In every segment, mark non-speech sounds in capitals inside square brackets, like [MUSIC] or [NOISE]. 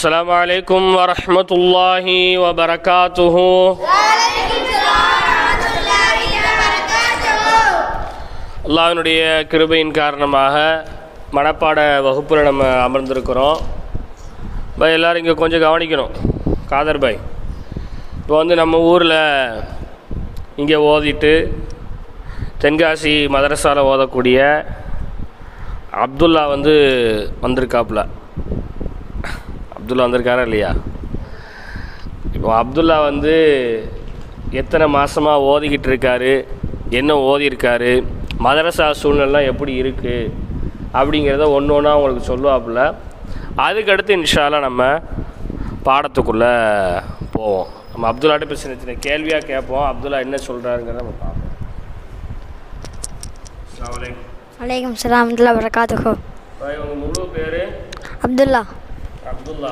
السلام عليكم ورحمة الله وبركاته அல்லாஹ்வினுடைய கிருபையின் காரணமாக மனப்பாட வகுப்பில் நம்ம அமர்ந்திருக்கிறோம் பாய் எல்லோரும் இங்கே கொஞ்சம் கவனிக்கணும் காதர் பாய் இப்போ வந்து நம்ம ஊரில் இங்கே ஓதிட்டு தென்காசி மதரசாவில் ஓதக்கூடிய அப்துல்லா வந்து வந்திருக்காப்புல அப்துல்லா வந்திருக்காரா இல்லையா? இப்போ அப்துல்லா வந்து எத்தனை மாதமாக ஓதிக்கிட்டு இருக்காரு என்ன ஓதியிருக்காரு? மதரசா சூழ்நிலாம் எப்படி இருக்குது அப்படிங்கிறத ஒன்று ஒன்றா உங்களுக்கு சொல்லுவாப்புல. அதுக்கடுத்து இன்ஷால்லா நம்ம பாடத்துக்குள்ளே போவோம். நம்ம அப்துல்லாட்ட இப்போ சின்ன சின்ன கேள்வியாக கேட்போம். அப்துல்லா என்ன சொல்கிறாருங்கிறத நம்ம பார்ப்போம். வலைக்கம் சலாமத்துல்லா வரகாத்துஹோ பாய், உங்க முழு பேர். அப்துல்லா. அப்துல்லா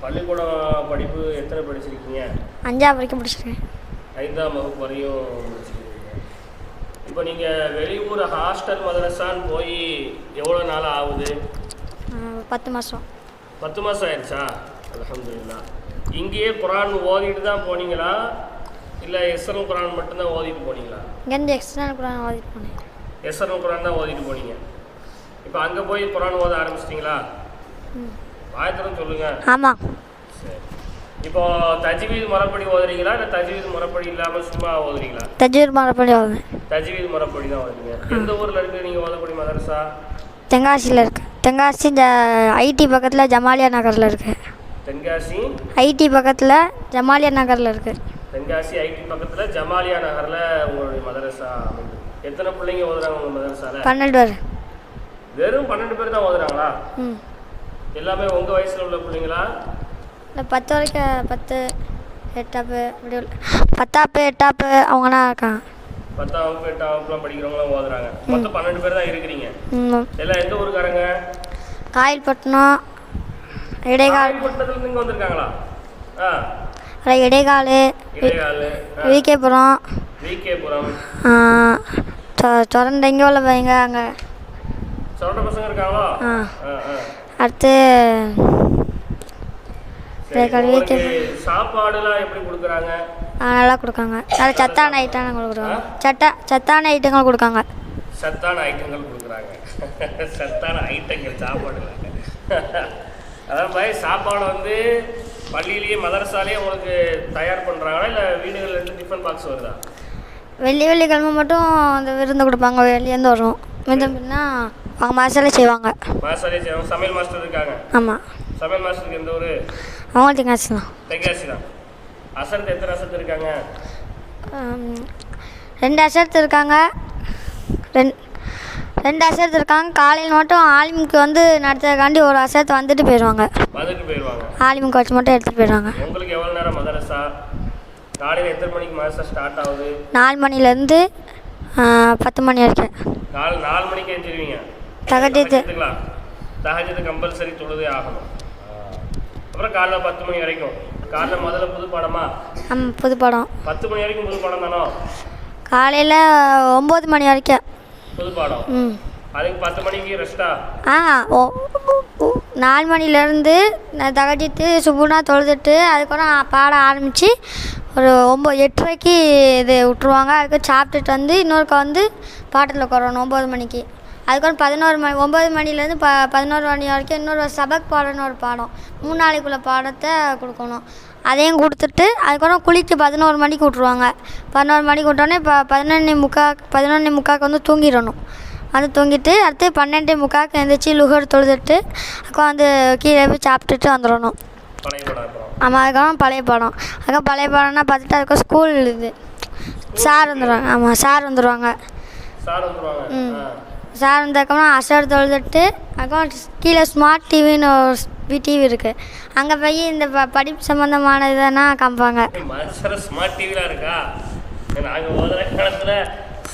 பள்ளிக்கூடம் படிப்பு எத்தனை படிச்சிருக்கீங்க? அஞ்சாவது வரைக்கும் படிச்சிருக்கேன் ஐந்தாம் வகுப்பு வரையும் முடிச்சிருக்கீங்க. இப்போ நீங்கள் வெளியூர் ஹாஸ்டல் மதரசான்னு போய் எவ்வளோ நாள் ஆகுது? பத்து மாதம் பத்து மாதம் ஆயிடுச்சா அல்ஹம்துலில்லாஹ் இங்கேயே குரான் ஓதிட்டு தான் போனீங்களா? இல்லை எஸ்எல் குரான் மட்டும்தான் ஓதிட்டு போனீங்களா? இங்கேருந்து எக்ஸ்டர்னல் கூட நான் ஓதிட்டு போனேன். எஸ்எல் குரான் தான் ஓதிட்டு போனீங்க. இப்போ அங்கே போய் குரான் ஓத ஆரம்பிச்சிட்டிங்களா? ஆயத்தரம் சொல்லுங்கள் ஆமாம் இப்போ தஜ்வீத் முறைப்படி ஓதுறீங்களா? இல்லை தஜ்வீத் முறைப்படி இல்லாமல் சும்மா ஓதுறீங்களா? தஜீர் மரப்பள்ளி ஓதுவேன். தஜ்வீத் முறைப்படி தான் ஓதுறீங்க எந்த ஊரில் இருக்கு? நீங்கள் ஓதக்கூடிய மதரசா தென்காசியில் இருக்கு. தென்காசி இந்த ஐடி பக்கத்தில் ஜமாலியா நகரில் இருக்கு. தென்காசி? ஐடி பக்கத்தில் ஜமாலியா நகரில் இருக்கு. தென்காசி ஐடி பக்கத்தில் ஜமாலியா நகரில் உங்களுடைய மதரசா எத்தனை பிள்ளைங்க ஓதுறாங்க உங்கள் மதரசாவில் பன்னெண்டு பேர். வெறும் பன்னெண்டு பேர் தான் ஓதுறாங்களா? ம். எல்லாமே உங்கள் வயசில் உள்ள பிள்ளைங்களா? இல்லை பத்து வரைக்கும் பத்து எட்டாப்பு உள்ள பத்தாப்பு எட்டாப்பு அவங்களாம் இருக்காங்க. பத்தாம் வகுப்புலாம் படிக்கிறவங்களாம் ஓதுறாங்க. மொத்தம் பன்னெண்டு பேர் தான் இருக்கிறீங்க. எல்லாம் எந்த ஊருக்காரங்க? காயல்பட்டினம் இடைகால். காயல்பட்டினத்துல இங்கே வந்திருக்காங்களா? ஆ. இடைகால் இடையாளு விகேபுரம். விகேபுரம். தொடர்ந்து எங்கே உள்ள பையங்க அங்கே. சொல்கிற பசங்க இருக்காங்களோ? ஆ ஆ. அடுத்து சாப்பாடுலாம் எப்படி கொடுக்குறாங்க? நல்லா கொடுக்காங்க. நல்ல சத்தான ஐட்டங்கள் கொடுக்குறாங்க. சட்டா சத்தான ஐட்டங்கள் கொடுக்காங்க. சத்தான ஐட்டங்கள் கொடுக்குறாங்க. [LAUGHS] சத்தான ஐட்டங்கள் சாப்பாடு [LAUGHS] அதான் பாய் சாப்பாடு வந்து பள்ளியிலேயே மதரசாலேயே உங்களுக்கு தயார் பண்ணுறாங்களா இல்லை வீடுகள்ல இருந்து டிஃபன் பாக்ஸ் வருதா? வெள்ளி வெள்ளிக்கிழமை மட்டும் அந்த விருந்து கொடுப்பாங்க. வெளியேருந்து வரும். மிதம்னா அவங்க மாசாலே செய்வாங்க. மதரசாலே செய்வாங்க. சமையல் மாஸ்டர் இருக்காங்க. ஆமாம் சமையல் மாஸ்டருக்கு எந்த ஊர்? அவங்க தெங்காசி தான். தென்காசி தான். அசரத்து எத்தனை அசரத்து இருக்காங்க? ரெண்டு அசரத்து இருக்காங்க. ரெண் ரெண்டு அசரத்து இருக்காங்க. காலையில் மட்டும் ஆலிமுக்கு வந்து நடத்துறதுக்காண்டி ஒரு அசரத்து வந்துட்டு போயிடுவாங்க. வந்துட்டு போயிடுவாங்க. ஆலிமுக்கு வச்சு மட்டும் எடுத்துகிட்டு போயிடுவாங்க. உங்களுக்கு எவ்வளோ நேரம் மதரசா காலையில் எத்தனை மணிக்கு மதரசா ஸ்டார்ட் ஆகுது? நாலு மணிலேருந்து பத்து மணி வரைக்கும். நாலு நாலு மணிக்கு எழுந்திருவீங்க. தகஜத்து தஹஜத்து கம்பல்சரி தொழுதே ஆகணும். அப்புறம் காலைல பத்து மணி வரைக்கும். காலைல முதல்ல புது பாடமா? ஆமாம் புது படம். பத்து மணி வரைக்கும் புது பாடம் தானோ? காலையில் ஒம்பது மணி வரைக்கும். புது பாடம். ம். அதுக்கு பத்து மணிக்கு ரெஸ்டா ஆ? ஓ நாலு மணிலேருந்து நான் தகட்டிட்டு சுப்புனா தொழுதுட்டு அதுக்கப்புறம் பாட ஆரம்பித்து ஒரு ஒம்பது எட்டரைக்கு இது விட்ருவாங்க அதுக்கு சாப்பிட்டுட்டு வந்து இன்னொருக்க வந்து பாட்டில் உட்காரணும் ஒம்பது மணிக்கு. அதுக்கப்புறம் பதினோரு மணி ஒம்பது மணிலேருந்து ப பதினோரு மணி வரைக்கும் இன்னொரு சபக் பாடம்னு ஒரு பாடம். மூணு நாளைக்குள்ள பாடத்தை கொடுக்கணும். அதையும் கொடுத்துட்டு அதுக்கப்புறம் குளிக்க பதினோரு மணிக்கு விட்ருவாங்க பதினோரு மணிக்கு விட்டோன்னே இப்போ பதினொன்று முக்கா பதினொன்று முக்காக்கு வந்து தூங்கிடணும். வந்து தூங்கிட்டு அடுத்து பன்னெண்டு முக்காக்கு எழுந்திரிச்சி லுகர் தொழுதுட்டு அப்புறம் வந்து கீழே போய் சாப்பிட்டுட்டு வந்துடணும். ஆமாம் அதுக்கப்புறம் பழைய படம். அதுக்கப்புறம் பழைய படம்னா பார்த்துட்டு அதுக்கப்புறம் ஸ்கூல் இது. சார் வந்துடுவாங்க ஆமாம் சார் வந்துடுவாங்க ம். சார் வந்ததுக்கப்புறம் அசர் தொழுதுட்டு அதுக்கப்புறம் கீழே ஸ்மார்ட் டிவின்னு ஒரு டிவி இருக்குது அங்கே போய் இந்த ப படிப்பு சம்மந்தமான இதெல்லாம் காமிப்பாங்க. ஸ்மார்ட் டிவிலாம் இருக்கா? நாங்கள் ஓதுற காலத்தில்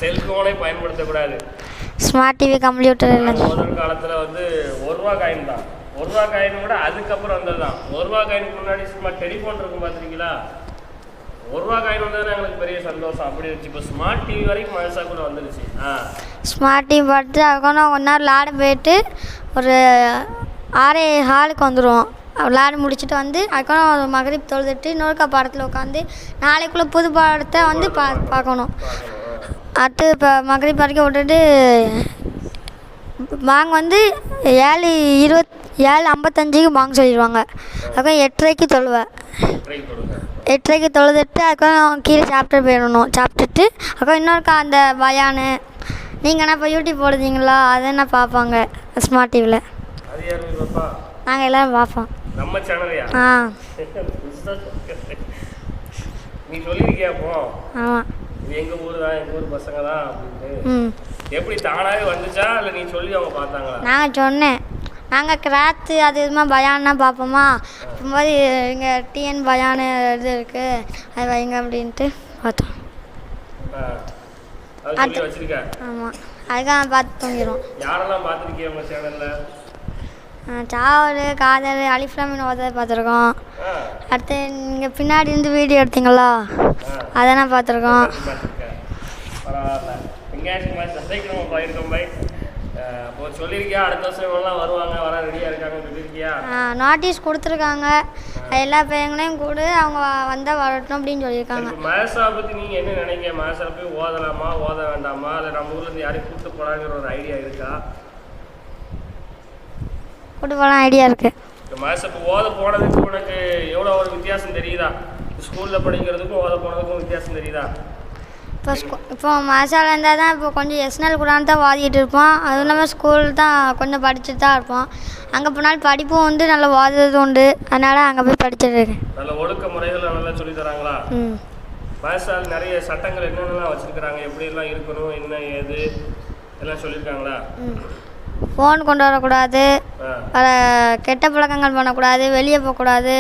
செல்ஃபோனே பயன்படுத்தக்கூடாது. ஸ்மார்ட் டிவி கம்ப்யூட்டர் ஓதுற காலத்தில் வந்து ஒரு ரூபா காயின் தான். ஒரு ரூபா காயின் கூட அதுக்கப்புறம் வந்தது தான் ஒரு ரூபா காயினுக்கு முன்னாடி சும்மா டெலிஃபோன் இருக்கும் பார்த்துருக்கீங்களா ஒரு ரூபா காயின் வந்ததுன்னா எங்களுக்கு பெரிய சந்தோஷம். அப்படி இருந்துச்சு இப்போ ஸ்மார்ட் டிவி வரைக்கும் மனுஷாக்குள்ள வந்துருச்சு. ஆ. ஸ்மார்ட் டிவி பார்த்துட்டு அதுக்கப்புறம் கொஞ்ச நேரம் விளாட போயிட்டு ஒரு ஆறே ஹாலுக்கு வந்துடுவோம் விளையாடி முடிச்சுட்டு வந்து அதுக்கப்புறம் மகரிப் தொழுதுட்டு இன்னொருக்கா பாடத்தில் உட்காந்து நாளைக்குள்ளே புது பாடத்தை வந்து பா பார்க்கணும். அடுத்து இப்போ மகரிப் வரைக்கும் விட்டுட்டு பாங் வந்து ஏழு இருபத் ஏழு ஐம்பத்தஞ்சுக்கு பாங் சொல்லிடுவாங்க. அதுக்கப்புறம் எட்டரைக்கு கொடுங்க எட்டரைக்கு தொழுதுட்டு அதுக்கப்புறம் கீழே சாப்பிட்டு போயிடணும். சாப்பிட்டுட்டு அப்புறம் இன்னொருக்கா அந்த பயானு நீங்கள் என்ன இப்போ யூடியூப் போடுறீங்களா? அதை என்ன பார்ப்பாங்க? ஸ்மார்ட் டிவியில் நாங்கள் எல்லோரும் பார்ப்போம். ஆ. நீ சொல்லியிருக்கியா அப்போ ஆமாம் இது எங்க ஊர் தான் எங்க ஊர் பசங்க தான் அப்படின்ட்டு. ம். எப்படி தானாவே வந்துச்சா? இல்லை நீ சொல்லி அவங்க பார்த்தாங்களா? நாங்கள் சொன்னேன். நாங்கள் கிராத்து அது இதுமா பயான்னா பார்ப்போமா? போது இங்கே டிஎன் பயானு இது இருக்குது அது வைங்க அப்படின்ட்டு பார்த்தோம். அது ஆமாம் அதுக்காக பார்த்து தூங்கிடுவோம் யாரெல்லாம் சேனல்ல சாவல் காதல் அலிஃப்லாமின் ஓத பார்த்துருக்கோம். அடுத்து நீங்கள் பின்னாடி இருந்து வீடியோ எடுத்தீங்களா? ஆ. அதெல்லாம் பார்த்துருக்கோம். மாதிரி சந்தைக்கு போயிருக்கோம் பை இப்போ சொல்லியிருக்கியா அடுத்த வருஷம் இவங்கெல்லாம் வருவாங்க வர ரெடியாக இருக்காங்கன்னு சொல்லியிருக்கியா நோட்டீஸ் கொடுத்துருக்காங்க. எல்லா பையங்களையும் கூட அவங்க வந்தால் வரட்டும் அப்படின்னு சொல்லியிருக்காங்க. மகேஷா பற்றி நீங்கள் என்ன நினைக்க மகேஷா போய் ஓதலாமா ஓத வேண்டாமா? இல்லை நம்ம ஊர்லேருந்து யாரையும் கூப்பிட்டு போகலாங்கிற ஒரு ஐடியா இருக்கா? கூட்டு போகலாம் ஐடியா இருக்குது மகேஷ் இப்போ ஓத போனதுக்கு உனக்கு எவ்வளோ ஒரு வித்தியாசம் தெரியுதா? ஸ்கூலில் படிக்கிறதுக்கும் ஓத போனதுக்கும் வித்தியாசம் தெரியுதா? இப்போ ஸ்கூ இப்போ மசாலா இருந்தால் தான் இப்போ கொஞ்சம் எஸ்என்எல் கூடான்னு தான் வாதிட்டு இருப்போம். அதுவும் இல்லாமல் ஸ்கூல் தான் கொஞ்சம் படிச்சுட்டு தான் இருப்போம். அங்கே போனாலும் படிப்பும் வந்து நல்லா வாதுறது உண்டு. அதனால் அங்கே போய் படிச்சுட்டு இருக்கேன். நல்ல ஒழுக்க முறைகளை நல்லா சொல்லித் தராங்களா? ம். மகேஷால் நிறைய சட்டங்கள் என்னென்னலாம் வச்சுருக்கிறாங்க? எப்படியெல்லாம் இருக்கணும்? என்ன ஏது? எல்லாம் சொல்லியிருக்காங்களா ம். ஃபோன் கொண்டு வரக்கூடாது. கெட்ட பழக்கங்கள் பண்ணக்கூடாது. வெளியே போகக்கூடாது.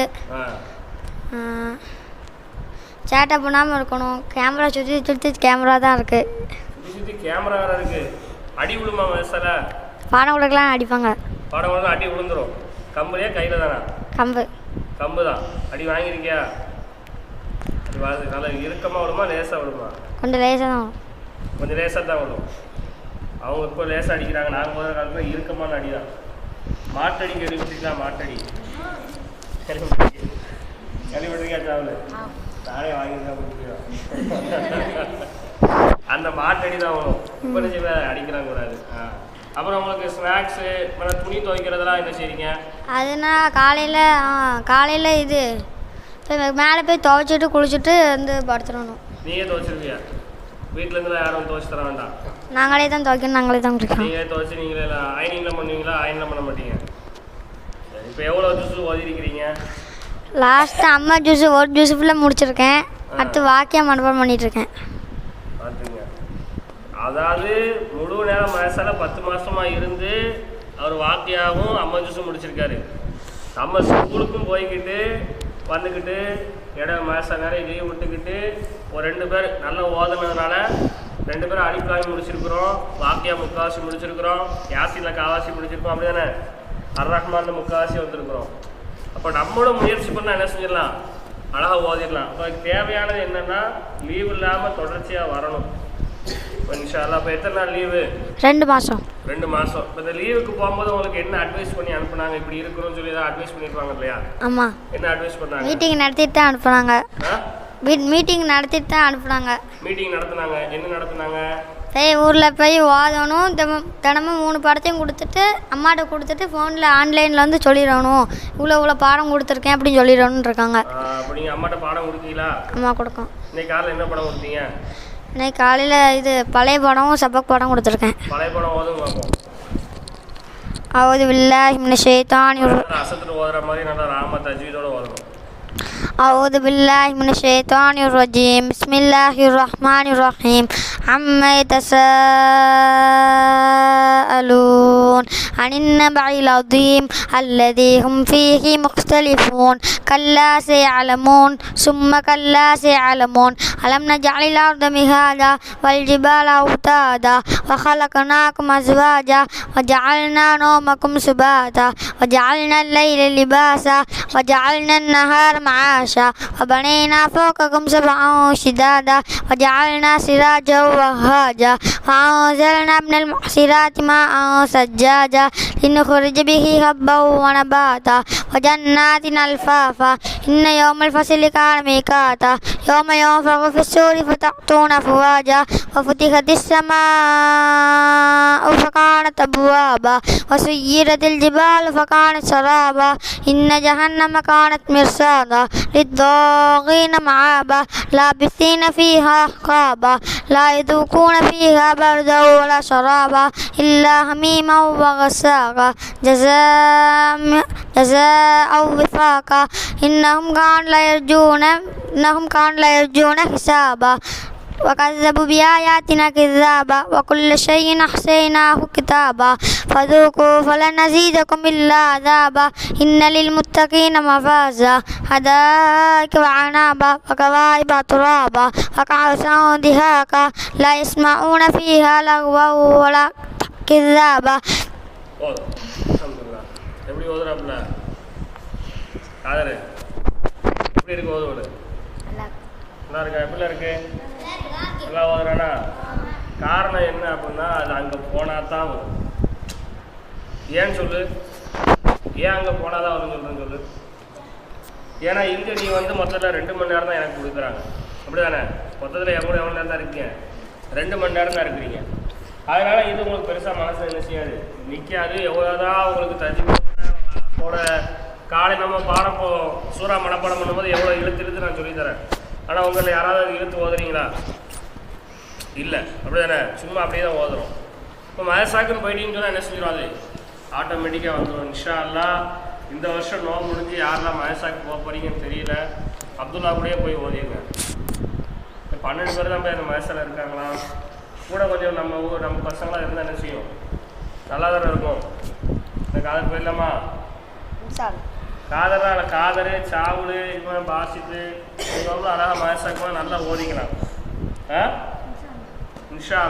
சேட்டை பண்ணாமல் இருக்கணும். கேமரா சுற்றி சுற்றி கேமரா தான் இருக்குது சுற்றி கேமரா வேறு இருக்கு. அடி விழுமா மகேஷால பாடம் கொடுக்கலாம் அடிப்பாங்க. படம் வந்து அடி விழுந்துரும். கம்புலையா கையில் தானா? கம்பு. கம்பு தான். அடி வாங்கியிருக்கியா? அடி வாங்க நல்லா இறுக்கமாக விழுமா லேசாக விழுமா? கொஞ்சம் லேசாக தான் வரும். கொஞ்சம் லேசாக தான் விழும். அவங்க இப்போ லேசாக அடிக்கிறாங்க. நாங்கள் முதல் காலத்தில் இறுக்கமான அடி தான். மாட்டடி கேள்விப்பட்டிருக்கலாம் மாட்டடி. கேள்விப்பட்டிருக்கீங்க கேள்விப்பட்டிருக்கா சாவல் நானே வாங்கி தான் அந்த மாட்டடி தான் வரும். இப்போ என்ன அடிக்கிறாங்க கூடாது. அப்புறம் உங்களுக்கு ஸ்நாக்ஸு அப்புறம் துணி துவைக்கிறதெல்லாம் என்ன செய்றீங்க? அதுனா காலையில் காலையில் இது மேலே போய் துவைச்சிட்டு குளிச்சுட்டு வந்து படுத்துடணும். நீயே துவைச்சிருக்கியா வீட்டிலேருந்து யாரும் துவைச்சு தர வேண்டாம். நாங்களே தான் துவைக்கணும் நாங்களே தான் குளிக்கணும். நீங்களே துவைச்சு நீங்களே அயனிங்லாம் பண்ணுவீங்களா? அயன்லாம் பண்ண மாட்டீங்க? இப்போ எவ்வளோ ஜூஸ் ஓதிருக்கிறீங்க? லாஸ்ட் அம்மா ஜூஸ் ஒரு ஜூஸ் ஃபுல்லாக முடிச்சிருக்கேன். அடுத்து வாக்கியம் மண்டபம் பண்ணிகிட்ருக்கேன் இருக்கேன் அதாவது முழு நேரம் மனசால பத்து மாசமா இருந்து அவர் வாக்கியாவும் அம்மா ஜூஸும் முடிச்சிருக்காரு. நம்ம ஸ்கூலுக்கும் போய்கிட்டு வந்துக்கிட்டு இடம் மாச நேரம் லீவ் விட்டுக்கிட்டு ஒரு ரெண்டு பேர் நல்லா ஓதுனதுனால ரெண்டு பேரும் அடிப்பலாமி முடிச்சிருக்கிறோம். வாக்கியா முக்காவாசி முடிச்சிருக்கிறோம். யாசியில் காவாசி முடிச்சிருக்கோம். அப்படி தானே அர் ரஹ்மான் முக்காவாசி வந்திருக்கிறோம். அப்போ நம்மளும் முயற்சி பண்ணால் என்ன செஞ்சிடலாம்? அழகாக ஓதிடலாம். அப்போ தேவையானது என்னென்னா லீவ் இல்லாமல் தொடர்ச்சியாக வரணும். இன்ஷால்லா இப்போ எத்தனை நாள் லீவு ரெண்டு மாதம் ரெண்டு மாதம் இப்போ இந்த லீவுக்கு போகும்போது உங்களுக்கு என்ன அட்வைஸ் பண்ணி அனுப்புனாங்க? இப்படி இருக்கணும்னு சொல்லி ஏதாவது அட்வைஸ் பண்ணியிருப்பாங்க இல்லையா? ஆமாம் என்ன அட்வைஸ் பண்ணாங்க? மீட்டிங் நடத்திட்டு தான் அனுப்புனாங்க. மீட்டிங் நடத்திட்டு தான் அனுப்புனாங்க. மீட்டிங் நடத்துனாங்க. என்ன நடத்துனாங்க? போய் ஊரில் போய் ஓதணும் தினமும் தினமும் மூணு படத்தையும் கொடுத்துட்டு அம்மாட்ட கொடுத்துட்டு ஃபோனில் ஆன்லைனில் வந்து சொல்லிடணும். இவ்வளோ இவ்வளோ பாடம் கொடுத்துருக்கேன் அப்படின்னு சொல்லிடணும்னு இருக்காங்க அம்மாட்ட பாடம் கொடுத்தீங்களா அம்மா கொடுக்கும். இன்னைக்கு காலையில் என்ன படம் கொடுத்தீங்க? இன்னைக்கு காலையில் இது பழைய படம் சபக் படம் கொடுத்துருக்கேன். பழைய படம் பார்ப்போம் அவது பில்லாஹி மின ஷைத்தான் ஓதுற மாதிரி நல்லா ராம தஜ்வீதோட ஓதணும். أعوذ بالله من الشيطان الرجيم. بسم الله الرحمن الرحيم. عما يتساءلون عن النبع العظيم الذي هم فيه مختلفون. كلا سيعلمون ثم كلا سيعلمون. ألم نجعل الأرض مهادا والجبال أوتادا وخلقناكم أزواجا وجعلنا نومكم سباتا وجعلنا الليل لباسا وجعلنا النهار معاشا وبنينا فوقكم سبعا شدادا وجعلنا سراجا وهاجا وأنزلنا من المحصرات ماء سجاجا لنخرج به حبا ونباتا وجنات ألفافا إن يوم الفصل كان ميقاتا يوم ينفخ في السور فتأتون أفواجا وفتحت السماء فكانت أبوابا وسيرت الجبال فكانت سرابا إن جهنم كانت مرصادا للطاغين معابا لابثين فيها أحقابا لا يذوقون فيها بردا ولا شرابا إلا حميما وغساقا. جزاء جزاء وفاقا. إنهم كانوا لا يرجون إنهم كانوا لا يرجون حسابا. وكذبوا بآياتنا كذابا وكل شيء أحصيناه كتابا فذوقوا فلن نزيدكم إلا عذابا إن للمتقين مفازا حدائق وعنابا وكواعب ترابا وكأسا دهاقا لا يسمعون فيها لغوا ولا كذابا போதும் அல்ஹம்துலில்லாஹ். எப்படி ஓதுறாப்புல காதரு எப்படி இருக்கு ஓதுவோடு நல்லா இருக்கா எப்படிலாம் இருக்கு நல்லா ஓதுறானா காரணம் என்ன அப்படின்னா அது அங்கே போனால் தான் வரும். ஏன்னு சொல்லு? ஏன் அங்கே போனால் தான் வரும்னு சொல்கிறேன்னு சொல்லு. ஏன்னா இங்கே நீ வந்து மொத்தத்தில் ரெண்டு மணி நேரம் தான் எனக்கு கொடுக்குறாங்க. அப்படி தானே மொத்தத்தில் எவ்வளோ எவ்வளோ நேரம் தான் இருக்கீங்க? ரெண்டு மணி நேரம் தான் இருக்கிறீங்க. அதனால் இது உங்களுக்கு பெருசாக மனசு என்ன செய்யாது? நிற்காது எவ்வளோதான் உங்களுக்கு தஜிமோட காலை நம்ம பாடம் போ சூறா மனப்பாடம் பண்ணும்போது எவ்வளோ இழுத்து இழுத்து நான் சொல்லித்தரேன் ஆனால் உங்களை யாராவது இழுத்து ஓதுறீங்களா? இல்லை அப்படி தானே சும்மா அப்படியே தான் ஓதுறோம். இப்போ மதசாக்குன்னு போயிட்டீங்கன்னு சொன்னால் என்ன செஞ்சிடும் அது? ஆட்டோமேட்டிக்காக வந்துடும் இன்ஷா அல்லாஹ் இந்த வருஷம் நோம்பு முடிஞ்சு யாரெல்லாம் மதசாக்கு போக போகிறீங்கன்னு தெரியல அப்துல்லா கூடயே போய் ஓதிடுங்க இப்போ பன்னெண்டு பேர் தான் போய் அந்த மதசால இருக்காங்களா? கூட கொஞ்சம் நம்ம ஊர் நம்ம பசங்களாம் இருந்தால் என்ன செய்யும்? நல்லா தானே இருக்கும்? இந்த காதல் போயிடலாமா காதரா இல்லை காதரு சாவுடு இவன் பாசித்து இவங்களும் அழகாக மதசாக்குமா நல்லா ஓதிக்கலாம். ஆ? இன்ஷா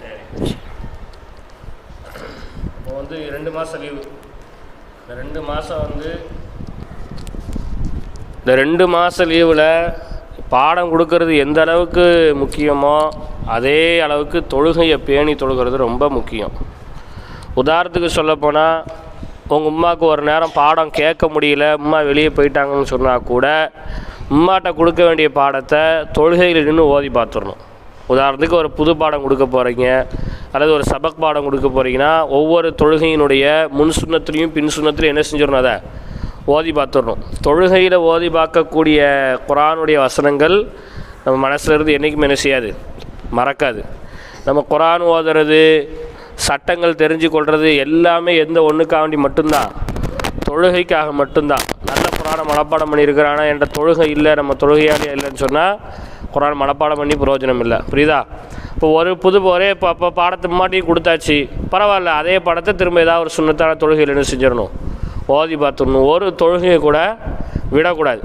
சரி இப்போ வந்து ரெண்டு மாதம் லீவு இந்த ரெண்டு மாதம் வந்து இந்த ரெண்டு மாத லீவில் பாடம் கொடுக்கறது எந்த அளவுக்கு முக்கியமோ அதே அளவுக்கு தொழுகையை பேணி தொழுகிறது ரொம்ப முக்கியம். உதாரணத்துக்கு சொல்லப்போனால் உங்கள் உமாவுக்கு ஒரு நேரம் பாடம் கேட்க முடியல உம்மா வெளியே போயிட்டாங்கன்னு சொன்னால் கூட அம்மாட்ட கொடுக்க வேண்டிய பாடத்தை தொழுகையில் நின்று ஓதி பார்த்துடணும். உதாரணத்துக்கு ஒரு புது பாடம் கொடுக்க போகிறீங்க அல்லது ஒரு சபக் பாடம் கொடுக்க போகிறீங்கன்னா ஒவ்வொரு தொழுகையினுடைய முன் சுண்ணத்துலேயும் பின் சுண்ணத்துலையும் என்ன செஞ்சிடணும் அதை ஓதி பார்த்துடணும். தொழுகையில் ஓதி பார்க்கக்கூடிய குரானுடைய வசனங்கள் நம்ம மனசில் இருந்து என்றைக்குமே என்ன செய்யாது? மறக்காது. நம்ம குரான் ஓதுறது சட்டங்கள் தெரிஞ்சு கொள்வது எல்லாமே எந்த ஒன்றுக்காக வேண்டி மட்டும்தான். தொழுகைக்காக மட்டும்தான். மனப்பாடம் பண்ணியிருக்கிறானா என்ற தொழுகை இல்லை நம்ம தொழுகையாலே இல்லைன்னு சொன்னால் குரான் மனப்பாடம் பண்ணி பிரயோஜனம் இல்லை. புரியுதா? இப்போ ஒரு புது ஒரே இப்போ அப்போ பாடத்தை மாட்டி கொடுத்தாச்சு. பரவாயில்ல அதே படத்தை திரும்ப ஏதாவது ஒரு சுண்ணத்தான தொழுகையில் என்ன செஞ்சிடணும்? ஓதி பார்த்துடணும். ஒரு தொழுகையை கூட விடக்கூடாது.